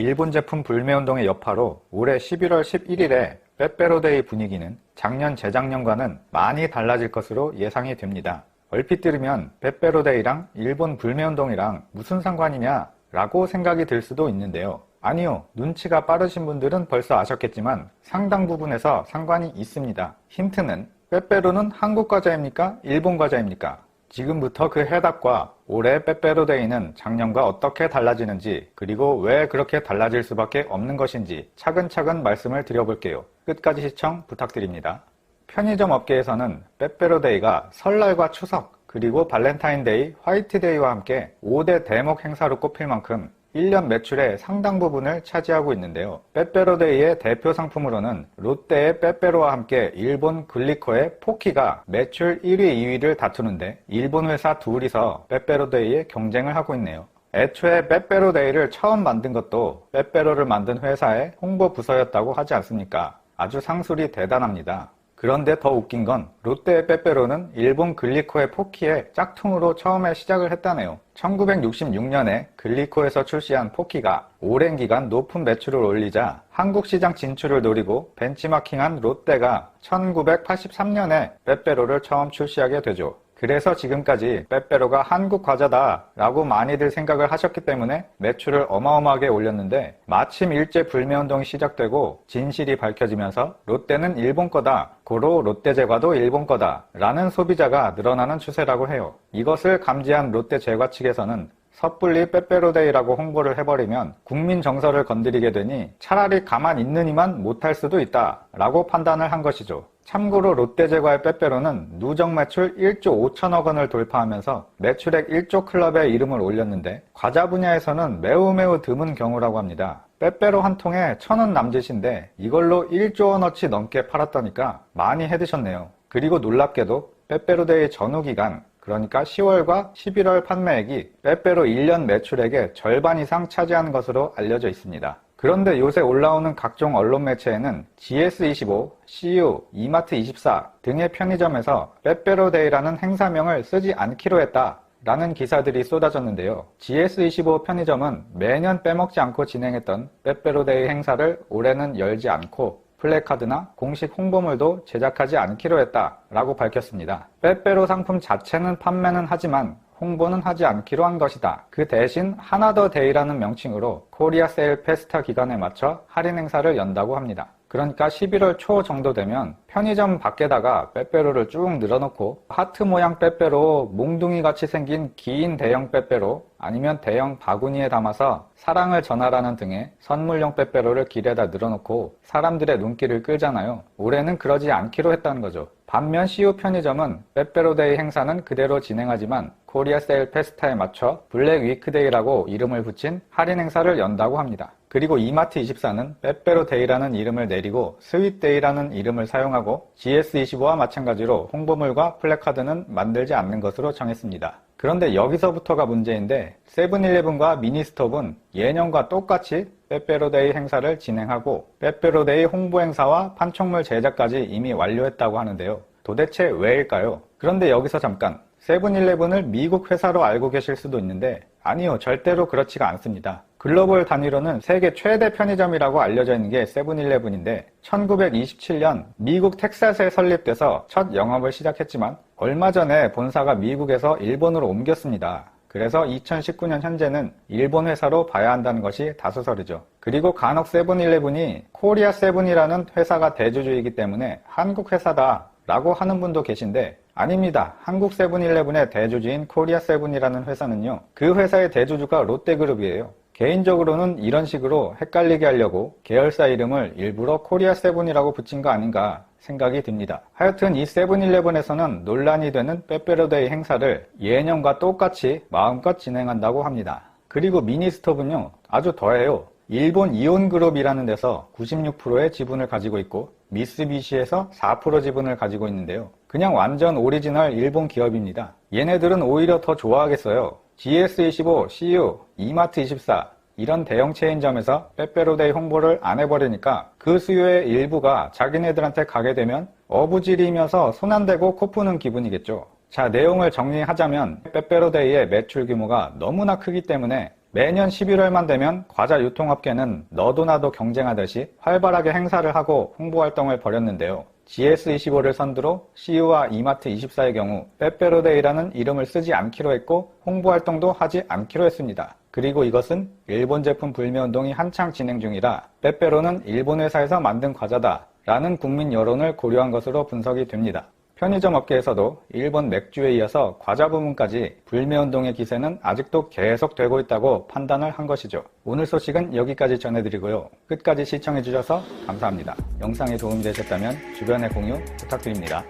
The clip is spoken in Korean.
일본 제품 불매운동의 여파로 올해 11월 11일에 빼빼로데이 분위기는 작년 재작년과는 많이 달라질 것으로 예상이 됩니다. 얼핏 들으면 빼빼로데이랑 일본 불매운동이랑 무슨 상관이냐 라고 생각이 들 수도 있는데요. 아니요. 눈치가 빠르신 분들은 벌써 아셨겠지만 상당 부분에서 상관이 있습니다. 힌트는 빼빼로는 한국 과자입니까? 일본 과자입니까? 지금부터 그 해답과 올해 빼빼로데이는 작년과 어떻게 달라지는지 그리고 왜 그렇게 달라질 수밖에 없는 것인지 차근차근 말씀을 드려볼게요. 끝까지 시청 부탁드립니다. 편의점 업계에서는 빼빼로데이가 설날과 추석 그리고 발렌타인데이, 화이트데이와 함께 5대 대목 행사로 꼽힐 만큼 1년 매출의 상당 부분을 차지하고 있는데요. 빼빼로데이의 대표 상품으로는 롯데의 빼빼로와 함께 일본 글리코의 포키가 매출 1위, 2위를 다투는데 일본 회사 둘이서 빼빼로데이에 경쟁을 하고 있네요. 애초에 빼빼로데이를 처음 만든 것도 빼빼로를 만든 회사의 홍보 부서였다고 하지 않습니까? 아주 상술이 대단합니다. 그런데 더 웃긴 건 롯데의 빼빼로는 일본 글리코의 포키에 짝퉁으로 처음에 시작을 했다네요. 1966년에 글리코에서 출시한 포키가 오랜 기간 높은 매출을 올리자 한국 시장 진출을 노리고 벤치마킹한 롯데가 1983년에 빼빼로를 처음 출시하게 되죠. 그래서 지금까지 빼빼로가 한국 과자다 라고 많이들 생각을 하셨기 때문에 매출을 어마어마하게 올렸는데 마침 일제 불매운동이 시작되고 진실이 밝혀지면서 롯데는 일본 거다 고로 롯데제과도 일본 거다 라는 소비자가 늘어나는 추세라고 해요. 이것을 감지한 롯데 제과 측에서는 섣불리 빼빼로데이라고 홍보를 해버리면 국민 정서를 건드리게 되니 차라리 가만 있는 이만 못할 수도 있다 라고 판단을 한 것이죠. 참고로 롯데제과의 빼빼로는 누적 매출 1조 5천억 원을 돌파하면서 매출액 1조 클럽에 이름을 올렸는데 과자 분야에서는 매우 매우 드문 경우라고 합니다. 빼빼로 한 통에 천 원 남짓인데 이걸로 1조 원어치 넘게 팔았다니까 많이 해드셨네요. 그리고 놀랍게도 빼빼로데이 전후 기간 그러니까 10월과 11월 판매액이 빼빼로 1년 매출액의 절반 이상 차지하는 것으로 알려져 있습니다. 그런데 요새 올라오는 각종 언론 매체에는 GS25, CU, 이마트24 등의 편의점에서 빼빼로데이라는 행사명을 쓰지 않기로 했다. 라는 기사들이 쏟아졌는데요. GS25 편의점은 매년 빼먹지 않고 진행했던 빼빼로데이 행사를 올해는 열지 않고 플래카드나 공식 홍보물도 제작하지 않기로 했다라고 밝혔습니다. 빼빼로 상품 자체는 판매는 하지만 홍보는 하지 않기로 한 것이다. 그 대신 하나 더 데이라는 명칭으로 코리아 세일 페스타 기간에 맞춰 할인 행사를 연다고 합니다. 그러니까 11월 초 정도 되면 편의점 밖에다가 빼빼로를 쭉 늘어놓고 하트 모양 빼빼로, 몽둥이 같이 생긴 긴 대형 빼빼로, 아니면 대형 바구니에 담아서 사랑을 전하라는 등의 선물용 빼빼로를 길에다 늘어놓고 사람들의 눈길을 끌잖아요. 올해는 그러지 않기로 했다는 거죠. 반면 CU 편의점은 빼빼로데이 행사는 그대로 진행하지만 코리아 세일 페스타에 맞춰 블랙 위크데이라고 이름을 붙인 할인 행사를 연다고 합니다. 그리고 이마트24는 빼빼로데이라는 이름을 내리고 스윗데이라는 이름을 사용하고 GS25와 마찬가지로 홍보물과 플래카드는 만들지 않는 것으로 정했습니다. 그런데 여기서부터가 문제인데 세븐일레븐과 미니스톱은 예년과 똑같이 빼빼로데이 행사를 진행하고 빼빼로데이 홍보 행사와 판촉물 제작까지 이미 완료했다고 하는데요. 도대체 왜일까요? 그런데 여기서 잠깐 세븐일레븐을 미국 회사로 알고 계실 수도 있는데 아니요 절대로 그렇지가 않습니다. 글로벌 단위로는 세계 최대 편의점이라고 알려져 있는 게 세븐일레븐인데 1927년 미국 텍사스에 설립돼서 첫 영업을 시작했지만 얼마 전에 본사가 미국에서 일본으로 옮겼습니다. 그래서 2019년 현재는 일본 회사로 봐야 한다는 것이 다수설이죠. 그리고 간혹 세븐일레븐이 코리아 세븐이라는 회사가 대주주이기 때문에 한국 회사다 라고 하는 분도 계신데 아닙니다. 한국 세븐일레븐의 대주주인 코리아 세븐이라는 회사는요. 그 회사의 대주주가 롯데그룹이에요. 개인적으로는 이런 식으로 헷갈리게 하려고 계열사 이름을 일부러 코리아 세븐이라고 붙인 거 아닌가 생각이 듭니다. 하여튼 이 세븐일레븐에서는 논란이 되는 빼빼로데이 행사를 예년과 똑같이 마음껏 진행한다고 합니다. 그리고 미니스톱은요 아주 더해요. 일본 이온그룹이라는 데서 96%의 지분을 가지고 있고 미쓰비시에서 4% 지분을 가지고 있는데요. 그냥 완전 오리지널 일본 기업입니다. 얘네들은 오히려 더 좋아하겠어요. GS25, CU, 이마트24 이런 대형 체인점에서 빼빼로데이 홍보를 안 해버리니까 그 수요의 일부가 자기네들한테 가게 되면 어부지리면서 손 안 대고 코 푸는 기분이겠죠. 자, 내용을 정리하자면 빼빼로데이의 매출 규모가 너무나 크기 때문에 매년 11월만 되면 과자 유통업계는 너도 나도 경쟁하듯이 활발하게 행사를 하고 홍보활동을 벌였는데요. GS25를 선두로 CU와 이마트 24의 경우 빼빼로데이라는 이름을 쓰지 않기로 했고 홍보 활동도 하지 않기로 했습니다. 그리고 이것은 일본 제품 불매운동이 한창 진행 중이라 빼빼로는 일본 회사에서 만든 과자다 라는 국민 여론을 고려한 것으로 분석이 됩니다. 편의점 업계에서도 일본 맥주에 이어서 과자 부문까지 불매운동의 기세는 아직도 계속되고 있다고 판단을 한 것이죠. 오늘 소식은 여기까지 전해드리고요. 끝까지 시청해주셔서 감사합니다. 영상이 도움이 되셨다면 주변에 공유 부탁드립니다.